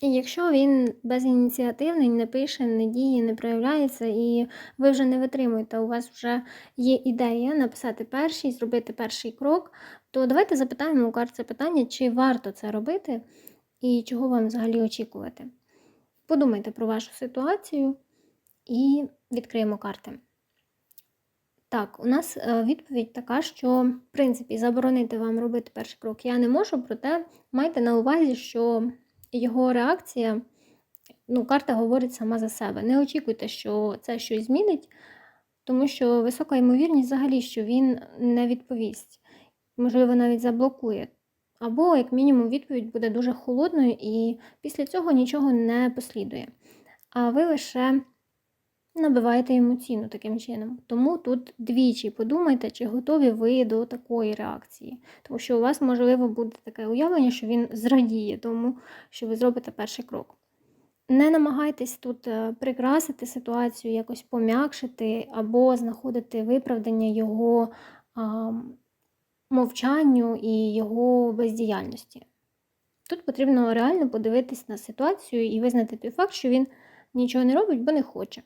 І якщо він безініціативний, не пише, не діє, не проявляється, і ви вже не витримуєте, у вас вже є ідея написати перший, зробити перший крок, то давайте запитаємо у карт питання, чи варто це робити і чого вам взагалі очікувати. Подумайте про вашу ситуацію і відкриємо карти. Так, у нас е, відповідь така, що в принципі заборонити вам робити перший крок я не можу, проте майте на увазі, що його реакція, ну, карта говорить сама за себе. Не очікуйте, що це щось змінить, тому що висока ймовірність взагалі, що він не відповість, можливо, навіть заблокує. Або, як мінімум, відповідь буде дуже холодною, і після цього нічого не послідує. А ви лише набиваєте йому ціну таким чином. Тому тут двічі подумайте, чи готові ви до такої реакції. Тому що у вас, можливо, буде таке уявлення, що він зрадіє тому, що ви зробите перший крок. Не намагайтесь тут е, прикрасити ситуацію, якось пом'якшити або знаходити виправдання його а, мовчанню і його бездіяльності. Тут потрібно реально подивитись на ситуацію і визнати той факт, що він нічого не робить, бо не хоче.